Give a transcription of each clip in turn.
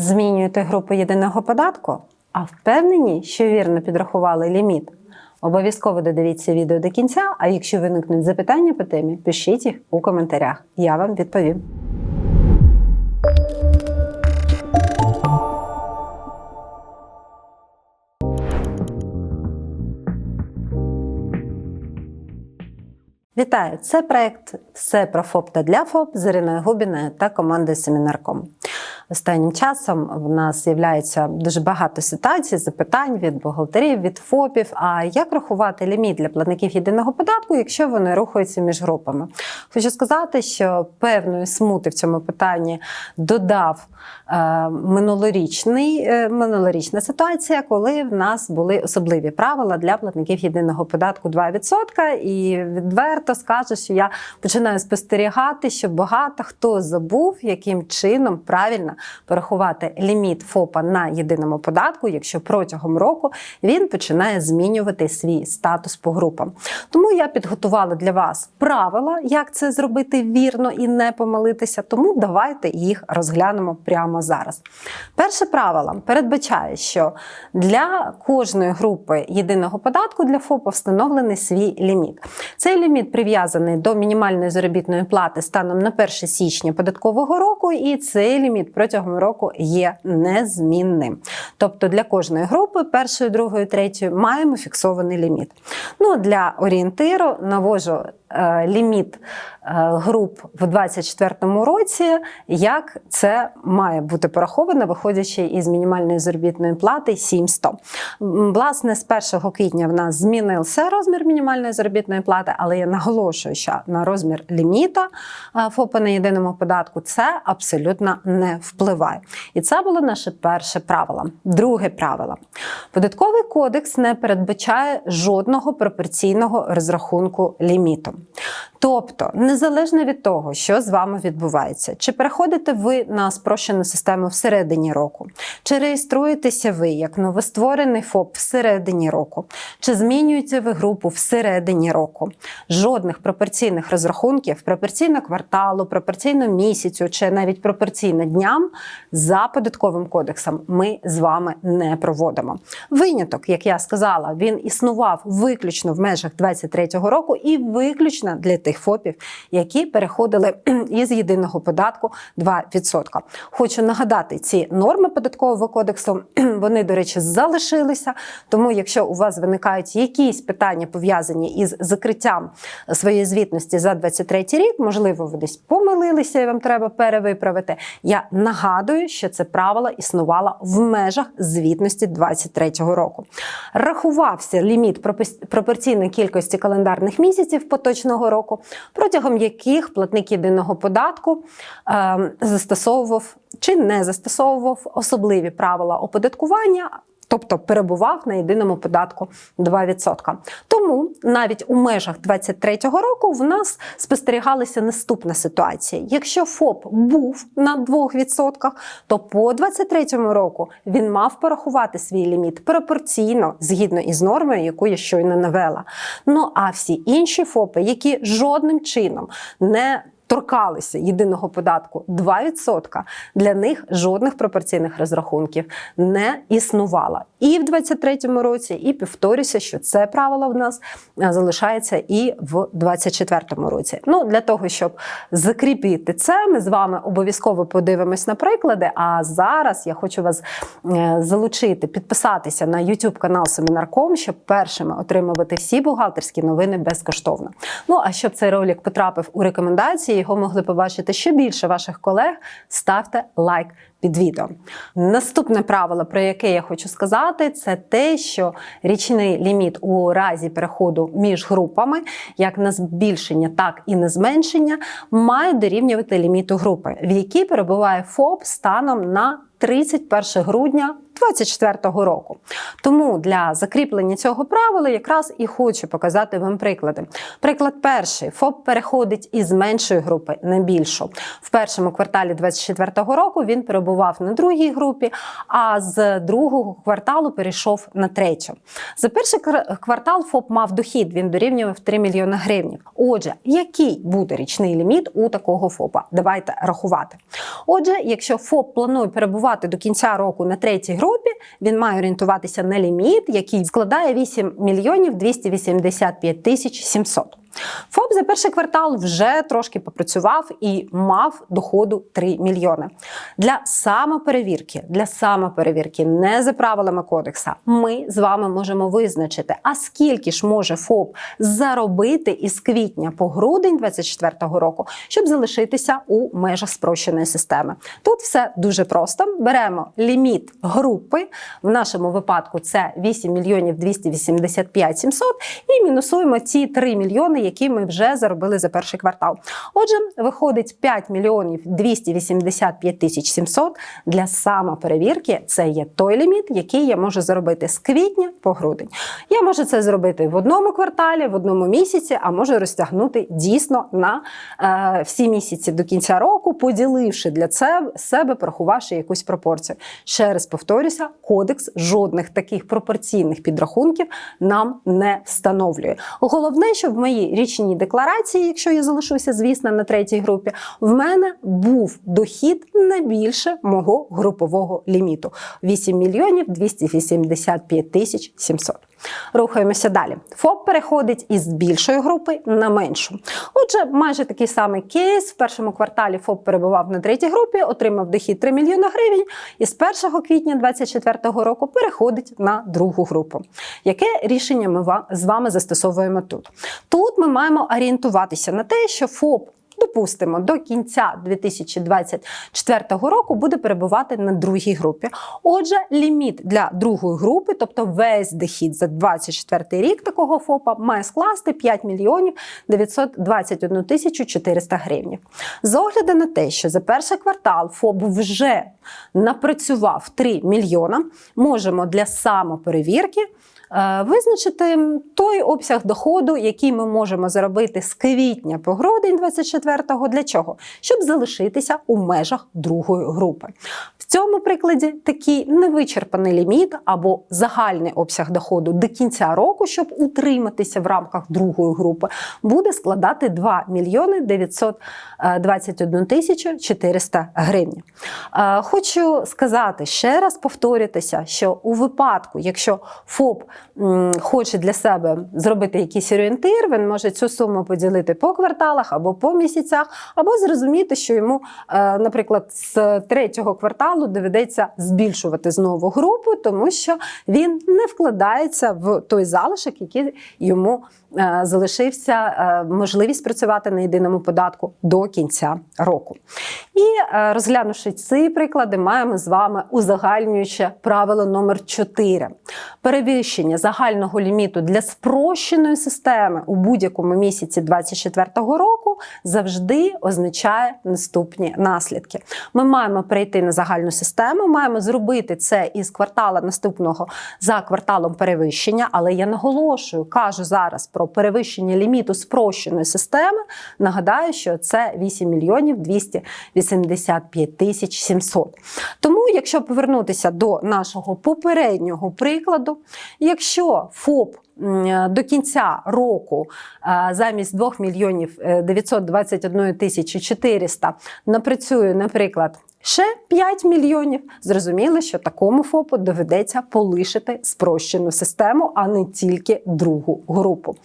Змінюєте групу єдиного податку, а впевнені, що вірно підрахували ліміт. Обов'язково додивіться відео до кінця, а якщо виникнуть запитання по темі, пишіть їх у коментарях. Я вам відповім. Вітаю! Це проект Все про ФОП та для ФОП з Іриною Губіною та командою Семінарком. Останнім часом в нас з'являється дуже багато ситуацій, запитань від бухгалтерів, від ФОПів. А як рахувати ліміт для платників єдиного податку, якщо вони рухаються між групами? Хочу сказати, що певної смути в цьому питанні додав е, минулорічний, е, минулорічна ситуація, коли в нас були особливі правила для платників єдиного податку 2%. І відверто скажу, що я починаю спостерігати, що багато хто забув, яким чином правильно порахувати ліміт ФОПа на єдиному податку, якщо протягом року він починає змінювати свій статус по групам. Тому я підготувала для вас правила, як це зробити вірно і не помилитися. Тому давайте їх розглянемо прямо зараз. Перше правило передбачає, що для кожної групи єдиного податку для ФОПа встановлений свій ліміт. Цей ліміт прив'язаний до мінімальної заробітної плати станом на 1 січня податкового року, і цей ліміт протягом року є незмінним. Тобто для кожної групи, першої, другої, третьої, маємо фіксований ліміт. Ну, Для орієнтиру навожу е, ліміт е, груп в 2024 році, як це має бути пораховано, виходячи із мінімальної заробітної плати 700. Власне, з 1 квітня в нас змінився розмір мінімальної заробітної плати, але я наголошую, що на розмір ліміта е, ФОПа на єдиному податку це абсолютно не впливає. І це було наше перше правило. Друге правило: податковий кодекс не передбачає жодного пропорційного розрахунку ліміту. Тобто, незалежно від того, що з вами відбувається, чи переходите ви на спрощену систему всередині року, чи реєструєтеся ви як новостворений ФОП всередині року, чи змінюєте ви групу всередині року, жодних пропорційних розрахунків пропорційно кварталу, пропорційно місяцю, чи навіть пропорційно дням за податковим кодексом ми з вами не проводимо. Виняток, як я сказала, він існував виключно в межах 23-го року і виключно для тих ФОПів, які переходили із єдиного податку 2%. Хочу нагадати, ці норми податкового кодексу вони, до речі, залишилися. Тому, якщо у вас виникають якісь питання пов'язані із закриттям своєї звітності за 23 рік, можливо, ви десь помилилися і вам треба перевиправити. Я нагадую, що це правило існувало в межах звітності 23 року. Рахувався ліміт пропорційної кількості календарних місяців поточного року, протягом яких платник єдиного податку е, застосовував чи не застосовував особливі правила оподаткування. Тобто перебував на єдиному податку 2%. Тому навіть у межах 2023 року в нас спостерігалася наступна ситуація. Якщо ФОП був на 2%, то по 2023 року він мав порахувати свій ліміт пропорційно згідно із нормою, яку я щойно навела. Ну а всі інші ФОПи, які жодним чином не торкалися єдиного податку 2%, для них жодних пропорційних розрахунків не існувало. І в 2023 році, і повторюся, що це правило в нас е, залишається і в 2024 році. Ну, для того, щоб закріпити це, ми з вами обов'язково подивимось на приклади. А зараз я хочу вас е, залучити, підписатися на YouTube канал Семінарком, щоб першими отримувати всі бухгалтерські новини безкоштовно. Ну а щоб цей ролик потрапив у рекомендації, його могли побачити ще більше ваших колег. Ставте лайк під відео. Наступне правило, про яке я хочу сказати, це те, що річний ліміт у разі переходу між групами, як на збільшення, так і на зменшення, має дорівнювати ліміту групи, в якій перебуває ФОП станом на 31 грудня 2024 року. Тому для закріплення цього правила якраз і хочу показати вам приклади. Приклад перший: ФОП переходить із меншої групи на більшу. В першому кварталі 2024 року він перебував на другій групі, а з другого кварталу перейшов на третю. За перший квартал ФОП мав дохід, він дорівнював 3 мільйони гривень. Отже, який буде річний ліміт у такого ФОПа? Давайте рахувати. Отже, якщо ФОП планує перебувати до кінця року на третій групі, він має орієнтуватися на ліміт, який складає 8 мільйонів 285 тисяч 700. ФОП за перший квартал вже трошки попрацював і мав доходу 3 мільйони. Для самоперевірки, для самоперевірки, не за правилами кодекса, ми з вами можемо визначити, а скільки ж може ФОП заробити із квітня по грудень 2024 року, щоб залишитися у межах спрощеної системи. Тут все дуже просто. Беремо ліміт групи. В нашому випадку це 8 мільйонів 285 700 і мінусуємо ці 3 мільйони, які ми вже заробили за перший квартал. Отже, виходить 5 мільйонів 285 тисяч 700 для самоперевірки. Це є той ліміт, який я можу заробити з квітня по грудень. Я можу це зробити в одному кварталі, в одному місяці, а можу розтягнути дійсно на е, всі місяці до кінця року, поділивши для себе, порахувавши якусь пропорцію. Ще раз повторюся, кодекс жодних таких пропорційних підрахунків нам не встановлює. Головне, щоб в моїй річній декларації, якщо я залишуся, звісно, на третій групі, в мене був дохід не більше мого групового ліміту 8 мільйонів 285 тисяч 700. Рухаємося далі. ФОП переходить із більшої групи на меншу. Отже, майже такий самий кейс. В першому кварталі ФОП перебував на третій групі, отримав дохід 3 мільйони гривень і з 1 квітня 2024 року переходить на другу групу. Яке рішення ми з вами застосовуємо тут? Тут ми маємо орієнтуватися на те, що ФОП Допустимо, до кінця 2024 року буде перебувати на другій групі. Отже, ліміт для другої групи, тобто весь дохід за 24 рік такого ФОПа, має скласти 5 мільйонів 921 тисячу 400 гривень. З огляду на те, що за перший квартал ФОП вже напрацював 3 мільйона, можемо для самоперевірки визначити той обсяг доходу, який ми можемо заробити з квітня по грудень 24-го. Для чого? Щоб залишитися у межах другої групи. В цьому прикладі такий невичерпаний ліміт або загальний обсяг доходу до кінця року, щоб утриматися в рамках другої групи, буде складати 2 мільйони 921 тисячу 400 гривень. Е, Хочу сказати ще раз повторитися, що у випадку, якщо ФОП хоче для себе зробити якийсь орієнтир, він може цю суму поділити по кварталах або по місяцях, або зрозуміти, що йому, е, наприклад, з третього кварталу доведеться збільшувати знову групу, тому що він не вкладається в той залишок, який йому е, залишився е, можливість працювати на єдиному податку до кінця року. І розглянувши ці приклади, маємо з вами узагальнююче правило номер 4. Перевищення загального ліміту для спрощеної системи у будь-якому місяці 2024 року завжди означає наступні наслідки. Ми маємо перейти на загальну систему, маємо зробити це із квартала наступного за кварталом перевищення, але я наголошую, кажу зараз про перевищення ліміту спрощеної системи. Нагадаю, що це 8 мільйонів 285 тисяч 700. Тому, якщо повернутися до нашого попереднього прикладу, якщо ФОП до кінця року е, замість 2 мільйонів е, 921 тисячі 400 напрацює, наприклад, ще 5 мільйонів, зрозуміло, що такому ФОПу доведеться полишити спрощену систему, а не тільки другу групу.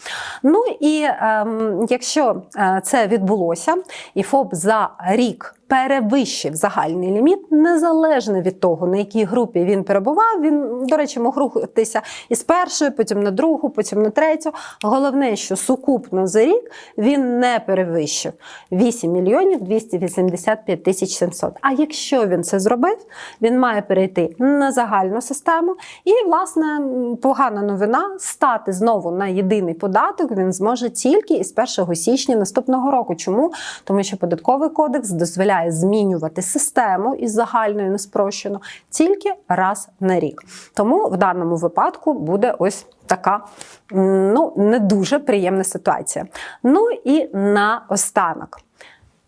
Ну і ем, якщо е, це відбулося, і ФОП за рік перевищив загальний ліміт, незалежно від того, на якій групі він перебував. Він, до речі, мог рухатися із першої, потім на другу, потім на третю. Головне, що сукупно за рік він не перевищив 8 мільйонів 285 тисяч 700. А якщо він це зробив, він має перейти на загальну систему. І, власне, погана новина стати знову на єдиний податок він зможе тільки із 1 січня наступного року. Чому? Тому що податковий кодекс дозволяє дозволяє змінювати систему із загальної неспрощено тільки раз на рік. Тому в даному випадку буде ось така ну, не дуже приємна ситуація. Ну і наостанок.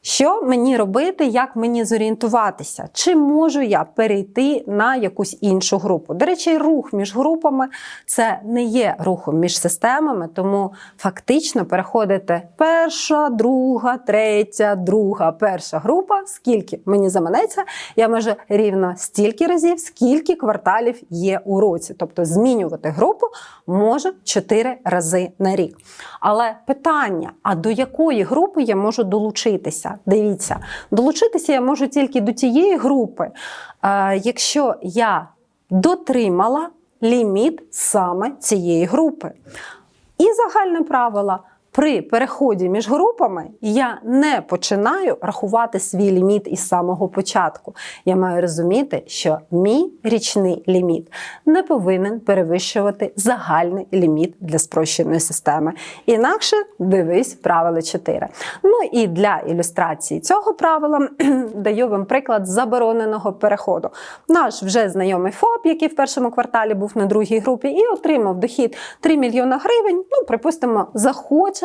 Що мені робити, як мені зорієнтуватися? Чи можу я перейти на якусь іншу групу? До речі, рух між групами це не є рухом між системами, тому фактично переходите перша, друга, третя, друга, перша група. Скільки мені заманеться, я можу рівно стільки разів, скільки кварталів є у році. Тобто змінювати групу можу 4 рази на рік. Але питання: а до якої групи я можу долучитися? Дивіться, долучитися я можу тільки до тієї групи, е, якщо я дотримала ліміт саме цієї групи. І загальне правило. При переході між групами я не починаю рахувати свій ліміт із самого початку. Я маю розуміти, що мій річний ліміт не повинен перевищувати загальний ліміт для спрощеної системи. Інакше дивись правило 4. Ну і для ілюстрації цього правила даю вам приклад забороненого переходу. Наш вже знайомий ФОП, який в першому кварталі був на другій групі, і отримав дохід 3 мільйона гривень. Ну, припустимо, захоче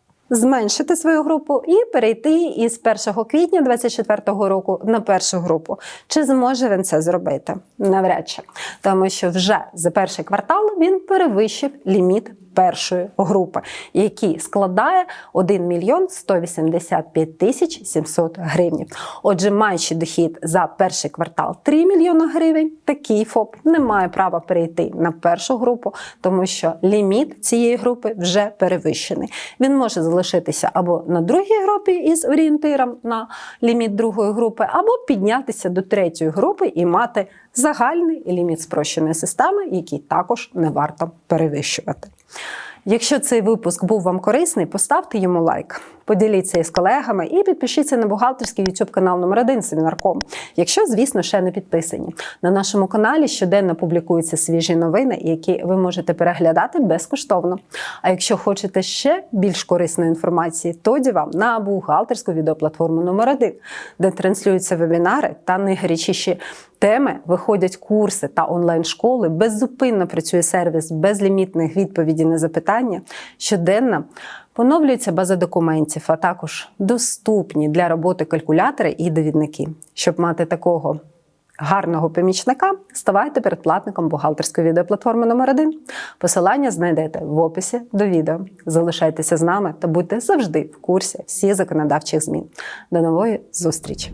зменшити свою групу і перейти із 1 квітня 2024 року на першу групу. Чи зможе він це зробити? Навряд чи. Тому що вже за перший квартал він перевищив ліміт першої групи, який складає 1 мільйон 185 тисяч 700 гривень. Отже, маючи дохід за перший квартал 3 мільйона гривень, такий ФОП не має права перейти на першу групу, тому що ліміт цієї групи вже перевищений. Він може залишитися або на другій групі із орієнтиром на ліміт другої групи, або піднятися до третьої групи і мати загальний ліміт спрощеної системи, який також не варто перевищувати. Якщо цей випуск був вам корисний, поставте йому лайк, поділіться із колегами і підпишіться на бухгалтерський YouTube канал номер 1 Семінарком. Якщо, звісно, ще не підписані. На нашому каналі щоденно публікуються свіжі новини, які ви можете переглядати безкоштовно. А якщо хочете ще більш корисної інформації, тоді вам на бухгалтерську відеоплатформу номер 1 де транслюються вебінари та найгарячіші теми, виходять курси та онлайн-школи, беззупинно працює сервіс безлімітних відповідей на запитання. Щоденно поновлюється база документів, а також доступні для роботи калькулятори і довідники. Щоб мати такого гарного помічника, ставайте передплатником бухгалтерської відеоплатформи номер 1 Посилання знайдете в описі до відео. Залишайтеся з нами та будьте завжди в курсі всіх законодавчих змін. До нової зустрічі!